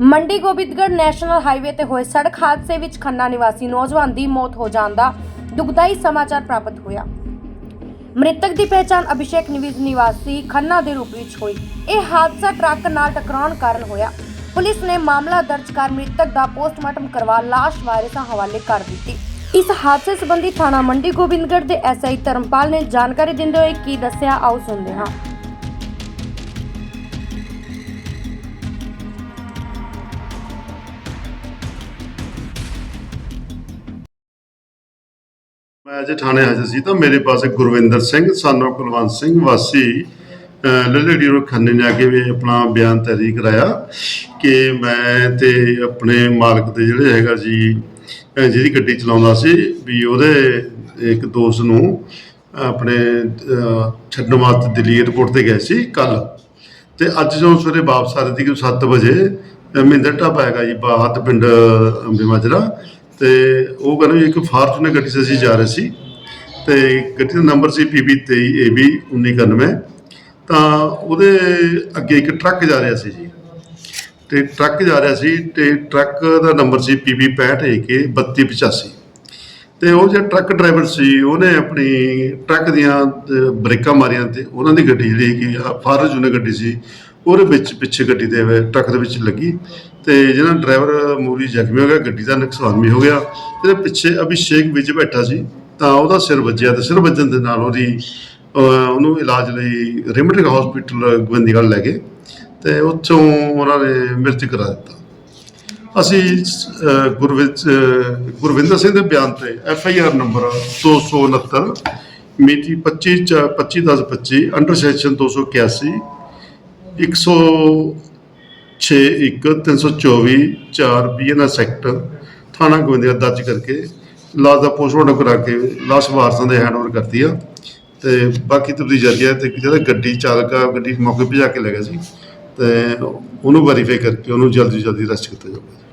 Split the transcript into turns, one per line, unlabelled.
Mandi Gobindgarh national highway ਤੇ ਹੋਏ ਸੜਕ ਹਾਦਸੇ ਵਿੱਚ ਖੰਨਾ ਨਿਵਾਸੀ ਨੌਜਵਾਨ ਦੀ ਮੌਤ ਹੋ ਜਾਣ ਦਾ ਦੁਖਦਾਈ ਸਮਾਚਾਰ ਪ੍ਰਾਪਤ ਹੋਇਆ। ਮ੍ਰਿਤਕ ਦੀ ਪਹਿਚਾਣ ਅਭਿਸ਼ੇਕ ਨਿਵਾਸ ਨਿਵਾਸੀ ਖੰਨਾ ਦੇ ਰੂਪ ਵਿੱਚ ਹੋਈ। ਇਹ ਹਾਦਸਾ ਟਰੱਕ ਨਾਲ ਟਕਰਾਉਣ ਕਾਰਨ ਹੋਇਆ। ਪੁਲਿਸ ਨੇ ਮਾਮਲਾ ਦਰਜ ਕਰ ਮ੍ਰਿਤਕ ਦਾ ਪੋਸਟਮਾਰਟਮ ਕਰਵਾ ਲਾਸ਼ ਵਾਰਿਸਾਂ ਹਵਾਲੇ ਕਰ ਦਿੱਤੀ। ਇਸ ਹਾਦਸੇ ਸੰਬੰਧੀ ਥਾਣਾ ਮੰਡੀ ਗੋਬਿੰਦਗੜ੍ਹ ਦੇ ਐਸਆਈ ਧਰਮਪਾਲ ਨੇ ਜਾਣਕਾਰੀ ਦਿੰਦੇ ਹੋਏ ਕੀ ਦੱਸਿਆ, ਆਓ ਸੁਣਦੇ ਹਾਂ।
ਮੈਂ ਅੱਜ ਥਾਣੇ ਹਾਜ਼ਰ ਸੀ ਤਾਂ ਮੇਰੇ ਪਾਸ ਗੁਰਵਿੰਦਰ ਸਿੰਘ ਸਾਨੋ ਕੁਲਵੰਤ ਸਿੰਘ ਵਾਸੀ ਲੱਲੜੀ ਰੋ ਖੰਨੇ ਨੇ ਆ ਕੇ ਵੀ ਆਪਣਾ ਬਿਆਨ ਤੈਰੀ ਕਰਾਇਆ ਕਿ ਮੈਂ ਤੇ ਆਪਣੇ ਮਾਲਕ ਦੇ ਜਿਹੜੇ ਹੈਗਾ ਜੀ ਜਿਹਦੀ ਗੱਡੀ ਚਲਾਉਂਦਾ ਸੀ ਵੀ ਉਹਦੇ ਇੱਕ ਦੋਸਤ ਨੂੰ ਆਪਣੇ ਛੱਡਣ ਵਾਸਤੇ ਦਿੱਲੀ 에ਅਰਪੋਰਟ ਤੇ ਗਏ ਸੀ ਕੱਲ ਤੇ ਅੱਜ ਜਦੋਂ ਸਵੇਰੇ ਵਾਪਸ ਆ ਰਹੇ ਸੀ ਕਿ 7 ਵਜੇ ਮਹਿੰਦਰ ਢਾਬਾ ਹੈਗਾ ਜੀ ਬਾਹਤ ਪਿੰਡ ਅੰਬੇ ਮਾਜਰਾ ਤੇ ਉਹ ਕਹਿੰਦੇ ਵੀ ਇੱਕ ਫਾਰਚੂਨਰ ਗੱਡੀ 'ਚ ਅਸੀਂ ਜਾ ਰਹੇ ਸੀ ਤੇ ਗੱਡੀ ਦਾ ਨੰਬਰ ਸੀ PB 23 AB 1991 ਤਾਂ ਉਹਦੇ ਅੱਗੇ ਇੱਕ ਟਰੱਕ ਜਾ ਰਿਹਾ ਸੀ ਜੀ। ਤੇ ਟਰੱਕ ਜਾ ਰਿਹਾ ਸੀ ਤੇ ਟਰੱਕ ਦਾ ਨੰਬਰ ਸੀ PB 65 AK 3285 ਤੇ ਉਹ ਜਿਹੜਾ ਟਰੱਕ ਡਰਾਈਵਰ ਸੀ ਉਹਨੇ ਆਪਣੀ ਟਰੱਕ ਦੀਆਂ ਅਹ, ਬ੍ਰੇਕਾਂ ਮਾਰੀਆਂ ਤੇ ਉਹਨਾਂ ਦੀ ਗੱਡੀ ਜਿਹੜੀ ਕਿ ਫਾਰਚੂਨਰ ਗੱਡੀ ਸੀ ਉਹਦੇ ਵਿੱਚ ਪਿੱਛੇ ਗੱਡੀ ਦੇ ਟਰੱਕ ਦੇ ਵਿੱਚ ਲੱਗੀ ਤੇ ਜਿਹੜਾ ਡਰਾਈਵਰ ਮੂਰੀ ਜ਼ਖਮੀ ਹੋ ਗਿਆ ਗੱਡੀ ਦਾ ਨੁਕਸਾਨ ਵੀ ਹੋ ਗਿਆ ਤੇ ਪਿੱਛੇ ਅਭਿਸ਼ੇਕ ਵਿੱਚ ਬੈਠਾ ਸੀ ਤਾਂ ਉਹਦਾ ਸਿਰ ਵੱਜਿਆ ਤੇ ਸਿਰ ਵੱਜਣ ਦੇ ਨਾਲ ਉਹਦੀ ਉਹਨੂੰ ਇਲਾਜ ਲਈ ਰਿਮਟਿਕ ਹਸਪੀਟਲ ਗੋਬਿੰਦਗੜ੍ਹ ਲੈ ਗਏ ਤੇ ਉੱਥੋਂ ਉਹਨਾਂ ਨੇ ਮ੍ਰਿਤਕ ਕਰਾ ਦਿੱਤਾ। ਅਸੀਂ ਅਹ, ਗੁਰਵਿੰਦਰ ਸਿੰਘ ਦੇ ਬਿਆਨ ਤੇ ਐਫ ਆਈ ਆਰ ਨੰਬਰ 269 ਮਿਤੀ 25 ਚ- 25 10 25 ਅੰਡਰ ਸੈਕਸ਼ਨ 281 106 1 324 4 ਬੀਐਨਐਸ ਐਕਟ ਥਾਣਾ ਗੋਬਿੰਦਗੜ੍ਹ ਦਰਜ ਕਰਕੇ ਲਾਸ਼ ਦਾ ਪੋਸਟਮਾਰਟਮ ਕਰਾ ਕੇ ਲਾਸ਼ ਵਾਰਸਾਂ ਦੇ ਹੈਂਡਓਵਰ ਕਰਤੀ ਆ ਤੇ ਬਾਕੀ ਤਬਦੀ ਜਾਰੀ ਹੈ ਤੇ ਜਿਹੜਾ ਗੱਡੀ ਚਾਲਕ ਆ, ਗੱਡੀ ਮੌਕੇ ਭਜਾ ਕੇ ਲੈ ਗਿਆ ਸੀ ਤੇ ਉਹਨੂੰ ਵੈਰੀਫਾਈ ਕਰਕੇ ਉਹਨੂੰ ਜਲਦੀ ਜਲਦੀ ਅਰੈਸਟ ਕੀਤਾ ਜਾਊਗਾ।